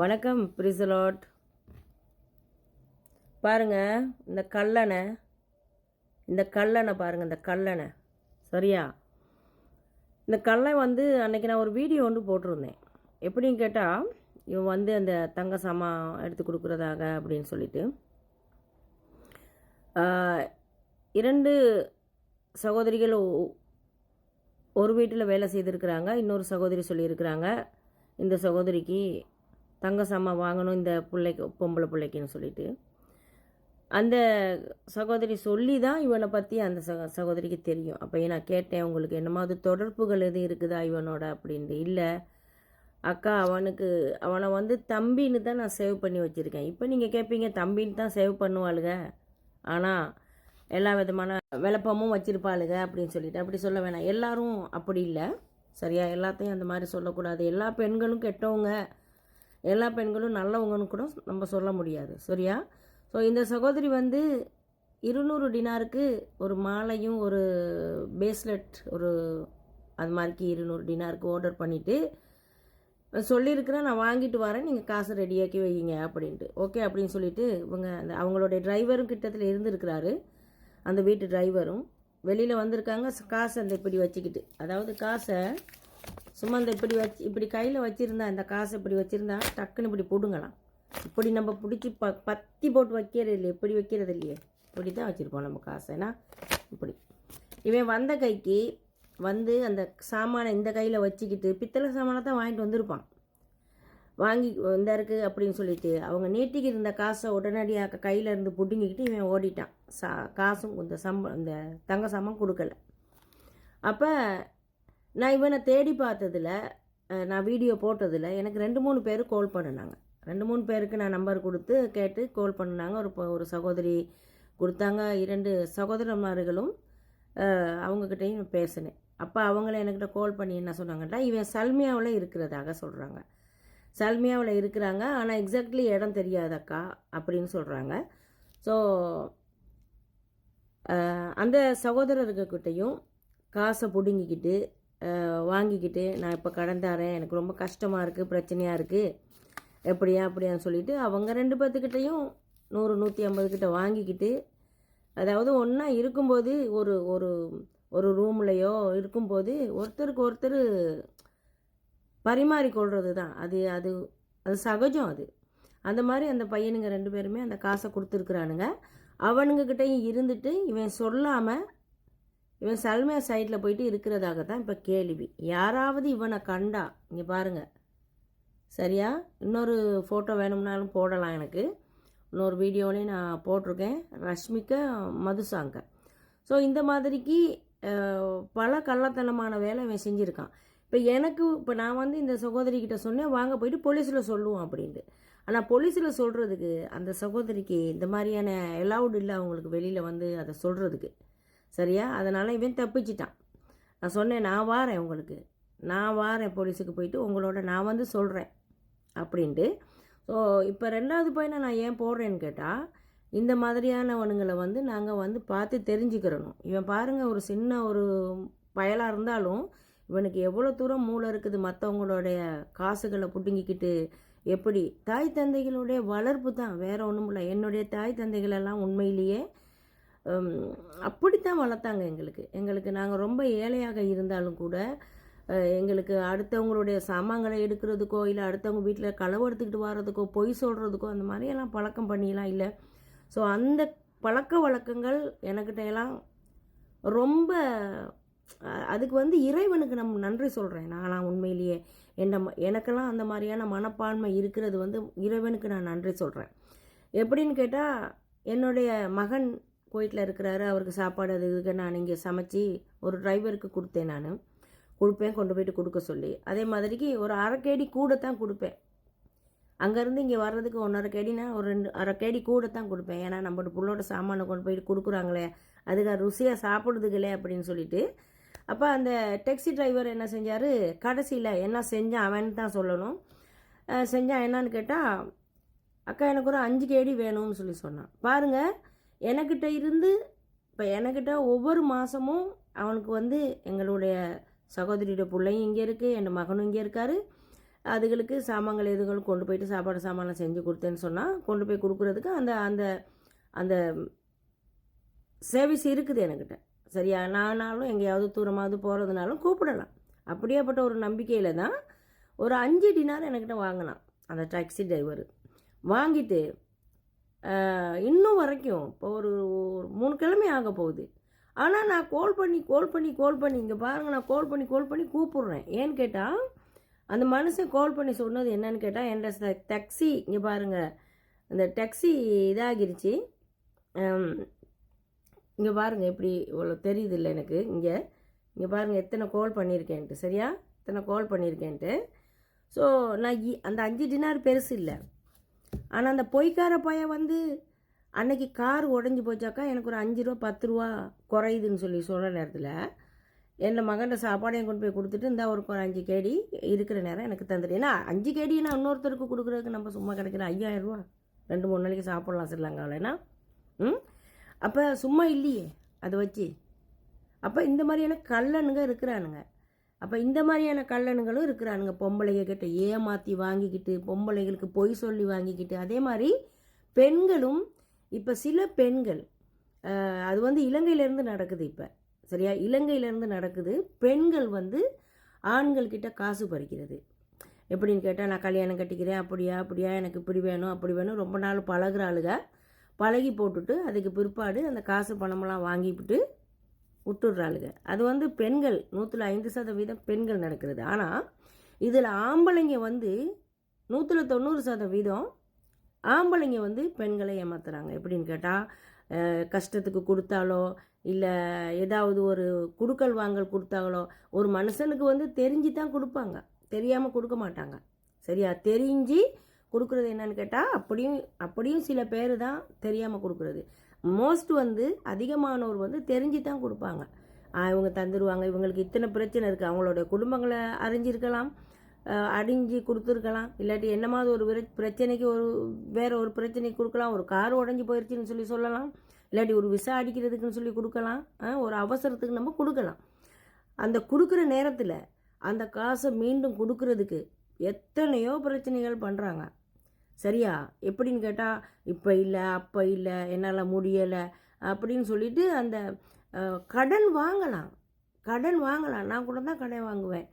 வணக்கம் பிரிசலாட் பாருங்க இந்த கல்லணை இந்த கல்லணை பாருங்கள் இந்த கல்லணை. சரியா? இந்த கல்லை வந்து அன்றைக்கி நான் ஒரு வீடியோ வந்து போட்டிருந்தேன். எப்படின்னு கேட்டால் இவன் வந்து அந்த தங்க சாமா எடுத்து கொடுக்குறதாக அப்படின்னு சொல்லிட்டு. இரண்டு சகோதரிகள் ஒரு வீட்டில் வேலை செய்திருக்கிறாங்க இன்னொரு சகோதரி சொல்லியிருக்கிறாங்க இந்த சகோதரிக்கு தங்க சாமான் வாங்கணும் இந்த பிள்ளைக்கு பொம்பளை பிள்ளைக்குன்னு சொல்லிட்டு. அந்த சகோதரி சொல்லி தான் இவனை பற்றி அந்த சக சகோதரிக்கு தெரியும். அப்போ நான் கேட்டேன் உங்களுக்கு என்னமாவது தொடர்புகள் எதுவும் இருக்குதா இவனோட? அப்படின்ட்டு. இல்லை. அக்கா அவனுக்கு அவனை வந்து தம்பின்னு தான் நான் சேவ் பண்ணி வச்சுருக்கேன். இப்போ நீங்கள் கேட்பீங்க தம்பின்னு தான் சேவ் பண்ணுவாளுங்க ஆனால் எல்லா விதமான விளப்பமும் வச்சுருப்பாளுங்க அப்படின்னு சொல்லிட்டு. அப்படி சொல்ல வேணாம். எல்லாரும் அப்படி இல்லை. சரியா? எல்லாத்தையும் அந்த மாதிரி சொல்லக்கூடாது. எல்லா பெண்களும் கெட்டவங்க. எல்லா பெண்களும் நல்லவங்கன்னு கூட நம்ம சொல்ல முடியாது. சரியா? ஸோ இந்த சகோதரி வந்து இருநூறு டினாருக்கு ஒரு மாலையும் ஒரு பேஸ்லெட் ஒரு அது மாதிரிக்கு இருநூறு டினாருக்கு ஆர்டர் பண்ணிவிட்டு சொல்லியிருக்கிறேன் நான் வாங்கிட்டு வரேன் நீங்கள் காசு ரெடியாக்கி வைங்க அப்படின்ட்டு. ஓகே அப்படின்னு சொல்லிட்டு இவங்க அந்த அவங்களுடைய டிரைவரும் கிட்டத்தில் இருந்திருக்கிறாரு. அந்த வீட்டு டிரைவரும் வெளியில் வந்திருக்காங்க காசை அந்த இப்படி வச்சுக்கிட்டு. அதாவது காசை சும்மா இந்த இப்படி வச்சு இப்படி கையில் வச்சுருந்தா இந்த காசை இப்படி வச்சுருந்தா டக்குன்னு இப்படி போடுங்களாம். இப்படி நம்ம பிடிச்சி ப பத்தி போட்டு வைக்கிறது இல்லையே இப்படி வைக்கிறது இல்லையே. இப்படி தான் வச்சுருப்போம் நம்ம காசு. ஏன்னா இப்படி. இவன் வந்த கைக்கு வந்து அந்த சாமானை இந்த கையில் வச்சுக்கிட்டு பித்தளை சாமானை தான் வாங்கிட்டு வந்திருப்பான். வாங்கி இந்த இருக்குது அப்படின்னு சொல்லிட்டு அவங்க நீட்டிக்கு இருந்த காசை உடனடியாக கையில் இருந்து பிடுங்கிக்கிட்டு இவன் ஓடிட்டான். சா காசும் இந்த சம்ப இந்த தங்க சாமான் கொடுக்கல. அப்போ நான் இவனை தேடி பார்த்ததில் நான் வீடியோ போட்டதில் எனக்கு ரெண்டு மூணு பேர் கால் பண்ணினாங்க. ரெண்டு மூணு பேருக்கு நான் நம்பர் கொடுத்து கேட்டு கால் பண்ணினாங்க. ஒரு ஒரு சகோதரி கொடுத்தாங்க. இரண்டு சகோதரமார்களும் அவங்கக்கிட்டையும் பேசினேன். அப்போ அவங்கள என்கிட்ட கால் பண்ணி என்ன சொன்னாங்கன்னா இவன் சல்மியாவில் இருக்கிறதாக சொல்கிறாங்க சல்மியாவில் இருக்கிறாங்க. ஆனால் எக்ஸாக்ட்லி இடம் தெரியாதக்கா அப்படின்னு சொல்கிறாங்க ஸோ அந்த சகோதரர்கிட்டையும் காசை பிடுங்கிக்கிட்டு வாங்கிக்கிட்டு நான் இப்போ கடன் தரேன். எனக்கு ரொம்ப கஷ்டமாக இருக்குது பிரச்சனையாக இருக்குது எப்படியா அப்படியான்னு சொல்லிவிட்டு அவங்க ரெண்டு பேர்த்துக்கிட்டையும் நூறு நூற்றி ஐம்பது கிட்ட வாங்கிக்கிட்டு அதாவது ஒன்றா இருக்கும்போது ஒரு ஒரு ஒரு ரூம்லையோ இருக்கும்போது ஒருத்தருக்கு ஒருத்தர் பரிமாறிக்கொள்வது தான் அது அது அது சகஜம் அது. அந்த மாதிரி அந்த பையனுங்க ரெண்டு பேருமே அந்த காசை கொடுத்துருக்குறானுங்க. அவனுங்கக்கிட்டையும் இருந்துட்டு இவன் சொல்லாமல் இவன் சல்மியா சைடில் போயிட்டு இருக்கிறதாக தான் இப்போ கேள்வி. யாராவது இவனை கண்டா இங்கே பாருங்கள் சரியா? இன்னொரு ஃபோட்டோ வேணும்னாலும் போடலாம் எனக்கு. இன்னொரு வீடியோலையும் நான் போட்டிருக்கேன். ரஷ்மிகா மதுசாங்க. ஸோ இந்த மாதிரிக்கு பல கள்ளத்தனமான வேலை இவன் செஞ்சுருக்கான். இப்போ எனக்கு இப்போ நான் வந்து இந்த சகோதரி கிட்ட சொன்னேன் வாங்க போயிட்டு போலீஸில் சொல்லுவோம் அப்படின்ட்டு. ஆனால் போலீஸில் சொல்கிறதுக்கு அந்த சகோதரிக்கு இந்த மாதிரியான எலவுட் இல்லை அவங்களுக்கு வெளியில் வந்து அதை சொல்கிறதுக்கு சரியா? அதனால் இவன் தப்பிச்சிட்டான். நான் சொன்னேன் நான் வாரேன் உங்களுக்கு. நான் வாரேன் போலீஸுக்கு போயிட்டு உங்களோட நான் வந்து சொல்கிறேன் அப்படின்ட்டு. ஸோ இப்போ ரெண்டாவது பையனை நான் ஏன் போடுறேன்னு கேட்டால் இந்த மாதிரியானவனுங்களை வந்து நாங்கள் வந்து பார்த்து தெரிஞ்சுக்கிறணும். இவன் பாருங்கள் ஒரு சின்ன ஒரு பயலாக இருந்தாலும் இவனுக்கு எவ்வளோ தூரம் மூளை இருக்குது மற்றவங்களுடைய காசுகளை பிடுங்கிக்கிட்டு எப்படி? தாய் தந்தைகளுடைய வளர்ப்பு தான் வேற ஒன்றும் இல்லை. என்னுடைய தாய் தந்தைகளெல்லாம் உண்மையிலேயே அப்படித்தான் வளர்த்தாங்க எங்களுக்கு. எங்களுக்கு நாங்கள் ரொம்ப ஏழையாக இருந்தாலும் கூட எங்களுக்கு அடுத்தவங்களுடைய சாமான்களை எடுக்கிறதுக்கோ இல்லை அடுத்தவங்க வீட்டில் களவு எடுத்துக்கிட்டு வர்றதுக்கோ பொய் சொல்கிறதுக்கோ அந்த மாதிரியெல்லாம் பழக்கம் பண்ணிலாம் இல்லை. ஸோ அந்த பழக்க வழக்கங்கள் எனக்கிட்ட எல்லாம் ரொம்ப அதுக்கு வந்து இறைவனுக்கு நம்ம நன்றி சொல்கிறேன் நான் உண்மையிலேயே என்ன ம- எனக்கெல்லாம் அந்த மாதிரியான மனப்பான்மை இருக்கிறது வந்து இறைவனுக்கு நான் நன்றி சொல்கிறேன் எப்படின்னு கேட்டால் என்னுடைய மகன் குவைட்டில் இருக்கிறாரு அவருக்கு சாப்பாடு அது இதுக்கு நான் இங்கே சமைச்சு ஒரு டிரைவருக்கு கொடுத்தேன் நான். கொடுப்பேன் கொண்டு போயிட்டு கொடுக்க சொல்லி. அதே மாதிரிக்கு ஒரு அரைக்கேடி கூட தான் கொடுப்பேன். அங்கேருந்து இங்கே வர்றதுக்கு ஒன்றரை கேடினா ஒரு ரெண்டு அரை கேடி கூட தான் கொடுப்பேன். ஏன்னா நம்ம புள்ளோட சாமானை கொண்டு போயிட்டு கொடுக்குறாங்களே அதுக்கு ருசியாக சாப்பிடுதுங்களே அப்படின்னு சொல்லிட்டு. அப்போ அந்த டெக்ஸி டிரைவர் என்ன செஞ்சார்? கடைசியில் என்ன செஞ்சான் அவன் தான் சொல்லணும். செஞ்சான் என்னன்னு கேட்டால் அக்கா எனக்கு ஒரு அஞ்சு கேடி வேணும்னு சொல்லி சொன்னான். பாருங்கள் எனக்கிட்ட இருந்து இப்போ எனக்கிட்ட ஒவ்வொரு மாதமும் அவனுக்கு வந்து எங்களுடைய சகோதரியோட பிள்ளையும் இங்கே இருக்குது என் மகனும் இங்கே இருக்காரு. அதுகளுக்கு சாமான்கள் எதுகளும் கொண்டு போயிட்டு சாப்பாடு சாமான்லாம் செஞ்சு கொடுத்தேன்னு சொன்னால் கொண்டு போய் கொடுக்குறதுக்கு அந்த அந்த அந்த சர்வீஸ் இருக்குது என்கிட்ட சரியா? நானாலும் எங்கேயாவது தூரமாவது போகிறதுனாலும் கூப்பிடலாம். அப்படியேப்பட்ட ஒரு நம்பிக்கையில் தான் ஒரு அஞ்சு டினார் என்கிட்ட வாங்கினான். அந்த டாக்ஸி டிரைவர் வாங்கிட்டு இன்னும் வரைக்கும். இப்போ ஒரு ஒரு மூணு கிழமை ஆக போகுது. ஆனால் நான் கால் பண்ணி கால் பண்ணி கால் பண்ணி இங்கே பாருங்கள் நான் கால் பண்ணி கால் பண்ணி கூப்பிட்றேன். ஏன்னு கேட்டால் அந்த மனுஷன் கால் பண்ணி சொன்னது என்னன்னு கேட்டால் என் டாக்ஸி இங்கே பாருங்கள் அந்த டாக்ஸி இதாகிருச்சு. இங்கே பாருங்கள் எப்படி இவ்வளோ தெரியுது இல்லை எனக்கு. இங்கே இங்கே பாருங்கள் எத்தனை கால் பண்ணியிருக்கேன்ட்டு சரியா? எத்தனை கால் பண்ணியிருக்கேன்ட்டு ஸோ நான் இ- அந்த அஞ்சு டினார் பெருசு இல்லை. ஆனால் அந்த பொய்க்கார பையன் வந்து அன்னைக்கு கார் உடஞ்சி போச்சாக்கா எனக்கு ஒரு அஞ்சு ரூபா பத்து ரூபா குறையுதுன்னு சொல்லி சொல்கிற நேரத்தில் என் மகன்கிட்ட சாப்பாடையும் கொண்டு போய் கொடுத்துட்டு இந்த ஒரு ஒரு அஞ்சு கேடி இருக்கிற நேரம் எனக்கு தந்துடு. ஏன்னா அஞ்சு கேடி நான் இன்னொருத்தருக்கு கொடுக்குறதுக்கு நம்ம சும்மா கிடைக்கிற ஐயாயிரம் ரூபா. ரெண்டு மூணு நாளைக்கு சாப்பிட்லாம் ஸ்ரீலங்காவில்னா ம்? அப்போ சும்மா இல்லையே அதை வச்சு. அப்போ இந்த மாதிரியான கல்லனுங்க இருக்கிறானுங்க. அப்போ இந்த மாதிரியான கள்ளனுங்களும் இருக்கிறானுங்க. பொம்பளைகிட்ட ஏமாற்றி வாங்கிக்கிட்டு பொம்பளைகளுக்கு பொய் சொல்லி வாங்கிக்கிட்டு. அதே மாதிரி பெண்களும் இப்போ சில பெண்கள் அது வந்து இலங்கையிலேருந்து நடக்குது இப்போ. சரியா? இலங்கையிலேருந்து நடக்குது. பெண்கள் வந்து ஆண்கள்கிட்ட காசு பறிக்கிறது. எப்படின்னு கேட்டால் நான் கல்யாணம் கட்டிக்கிறேன். அப்படியா? அப்படியா? எனக்கு இப்படி வேணும் அப்படி வேணும். ரொம்ப நாள் பழகுற ஆளுங்க பழகி போட்டுட்டு அதுக்கு பிற்பாடு அந்த காசு பணமெல்லாம் வாங்கிவிட்டு விட்டுடுறாளுங்க அது வந்து பெண்கள் நூற்றில் ஐந்து சதவீதம் பெண்கள் நடக்கிறது. ஆனால் இதில் ஆம்பளைங்க வந்து நூற்றில் தொண்ணூறு சதவீதம் ஆம்பளைங்க வந்து பெண்களை ஏமாத்துறாங்க. எப்படின்னு கேட்டால் கஷ்டத்துக்கு கொடுத்தாலோ இல்லை ஏதாவது ஒரு குடுக்கல் வாங்கல் கொடுத்தாங்களோ ஒரு மனுஷனுக்கு வந்து தெரிஞ்சு தான் கொடுப்பாங்க. தெரியாமல் கொடுக்க மாட்டாங்க. சரியா? தெரிஞ்சு கொடுக்குறது என்னன்னு கேட்டால் அப்படியும் அப்படியும் சில பேர் தான் தெரியாமல் கொடுக்குறது. மோஸ்ட் வந்து அதிகமானோர் வந்து தெரிஞ்சு தான் கொடுப்பாங்க இவங்க தந்துடுவாங்க இவங்களுக்கு இத்தனை பிரச்சனை இருக்குது அவங்களோட குடும்பங்களை அறிஞ்சிருக்கலாம். அடிஞ்சு கொடுத்துருக்கலாம். இல்லாட்டி என்னமாவது ஒரு பிரச்சனைக்கு ஒரு வேற ஒரு பிரச்சனைக்கு கொடுக்கலாம். ஒரு கார் உடஞ்சி போயிடுச்சுன்னு சொல்லி சொல்லலாம். இல்லாட்டி ஒரு விசா அடிக்கிறதுக்குன்னு சொல்லி கொடுக்கலாம். ஆ, ஒரு அவசரத்துக்கு நம்ம கொடுக்கலாம். அந்த கொடுக்குற நேரத்தில் அந்த காசை மீண்டும் கொடுக்கறதுக்கு எத்தனையோ பிரச்சனைகள் பண்ணுறாங்க சரியா? எப்படின்னு கேட்டால் இப்போ இல்லை அப்போ இல்லை என்னால் முடியலை அப்படின்னு சொல்லிட்டு அந்த கடன் வாங்கலாம். கடன் வாங்கலாம். நான் கூட தான் கடன் வாங்குவேன்.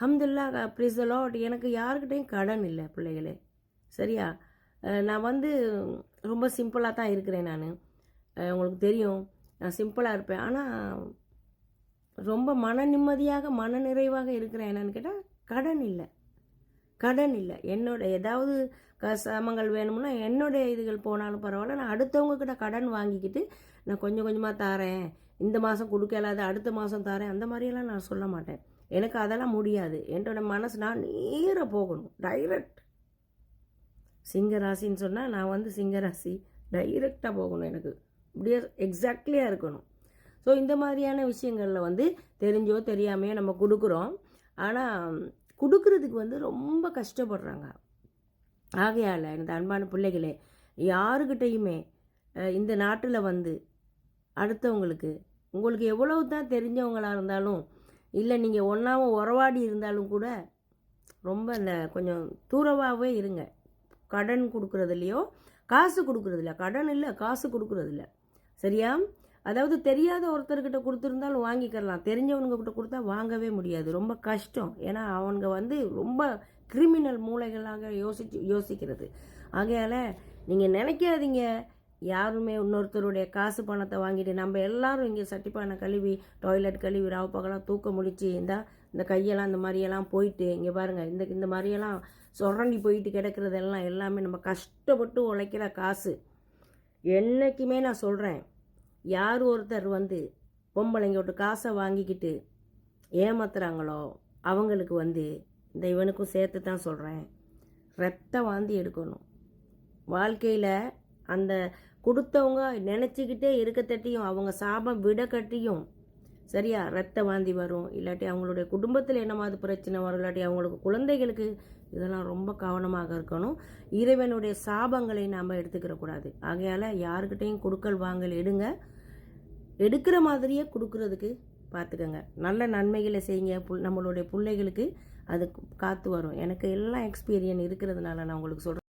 ஹம்துல்லா ப்ரிசலோட் எனக்கு யாருக்கிட்டையும் கடன் இல்லை பிள்ளைகளே. சரியா? நான் வந்து ரொம்ப சிம்பிளாக தான் இருக்கிறேன் நான். உங்களுக்கு தெரியும். நான் சிம்பிளாக இருப்பேன். ஆனால் ரொம்ப மன நிம்மதியாக மன நிறைவாக இருக்கிறேன். என்னன்னு கேட்டால் கடன் இல்லை. கடன் இல்லை. என்னோட ஏதாவது க வேணும்னா என்னுடைய இதுகள் போனாலும் பரவாயில்ல. நான் அடுத்தவங்கக்கிட்ட கடன் வாங்கிக்கிட்டு நான் கொஞ்சம் கொஞ்சமாக தாரேன். இந்த மாதம் கொடுக்கலாத அடுத்த மாதம் தாரேன். அந்த மாதிரியெல்லாம் நான் சொல்ல மாட்டேன். எனக்கு அதெல்லாம் முடியாது. என்னோட மனசு நான் நேராக போகணும். டைரக்ட் சிங்கராசின்னு சொன்னால் நான் வந்து சிங்கராசி. டைரெக்டாக போகணும் எனக்கு. இப்படியே எக்ஸாக்ட்லியாக இருக்கணும். ஸோ இந்த மாதிரியான விஷயங்களில் வந்து தெரிஞ்சோ தெரியாமையோ நம்ம கொடுக்குறோம். ஆனால் கொடுக்கறதுக்கு வந்து ரொம்ப கஷ்டப்படுறாங்க. ஆகையால் எனது அன்பான பிள்ளைகளே யாருக்கிட்டையுமே இந்த நாட்டில் வந்து அடுத்தவங்களுக்கு உங்களுக்கு எவ்வளவு தான் தெரிஞ்சவங்களாக இருந்தாலும் இல்லை நீங்கள் ஒன்றாவும் உறவாடி இருந்தாலும் கூட ரொம்ப இந்த கொஞ்சம் தூரமாகவே இருங்க. கடன் கொடுக்குறதுலையோ காசு கொடுக்குறதில்ல. கடன் இல்லை காசு கொடுக்குறதில்ல. சரியா? அதாவது தெரியாத ஒருத்தர்கிட்ட கொடுத்துருந்தாலும் வாங்கிக்கலாம். தெரிஞ்சவனுங்க கிட்ட கொடுத்தா வாங்கவே முடியாது. ரொம்ப கஷ்டம். ஏன்னா அவனுங்க வந்து ரொம்ப கிரிமினல் மூளைகளாக யோசிச்சு யோசிக்கிறது. ஆகையால் நீங்கள் நினைக்காதீங்க. யாருமே இன்னொருத்தருடைய காசு பணத்தை வாங்கிட்டு நம்ம எல்லாரும் இங்கே சட்டிப்பானை கழுவி டாய்லெட் கழுவி ராவு பகலாம் தூக்க முடிச்சு இந்த இந்த கையெல்லாம் இந்த மாதிரியெல்லாம் போயிட்டு இங்கே பாருங்கள் இந்த இந்த மாதிரியெல்லாம் சுரண்டி போயிட்டு கிடக்கிறதெல்லாம் எல்லாமே நம்ம கஷ்டப்பட்டு உழைக்கிற காசு. என்றைக்குமே நான் சொல்கிறேன் யார் ஒருத்தர் வந்து பொம்பளைங்க விட்டு காசை வாங்கிக்கிட்டு ஏமாத்துறாங்களோ அவங்களுக்கு வந்து இந்த இவனுக்கும் சேர்த்து தான் சொல்கிறேன் ரத்த வாந்தி எடுக்கணும். வாழ்க்கையில் அந்த கொடுத்தவங்க நினச்சிக்கிட்டே இருக்க தட்டியும் அவங்க சாபம் விட கட்டியும் சரியா? ரத்த வாந்தி வரும். இல்லாட்டி அவங்களுடைய குடும்பத்தில் என்னமாவது பிரச்சனை வரும்? இல்லாட்டி அவங்களுக்கு குழந்தைகளுக்கு இதெல்லாம் ரொம்ப கவனமாக இருக்கணும். இறைவனுடைய சாபங்களை நாம் எடுத்துக்கிறக்கூடாது ஆகையால் யாருக்கிட்டையும் கொடுக்கல் வாங்கல் எடுங்க. எடுக்கிற மாதிரியே கொடுக்கறதுக்கு பார்த்துக்கோங்க நல்ல நன்மைகளை செய்யுங்க. புல் நம்மளுடைய பிள்ளைகளுக்கு அது காற்று வரும். எனக்கு எல்லாம் எக்ஸ்பீரியன் இருக்கிறதுனால நான் உங்களுக்கு சொல்கிறேன்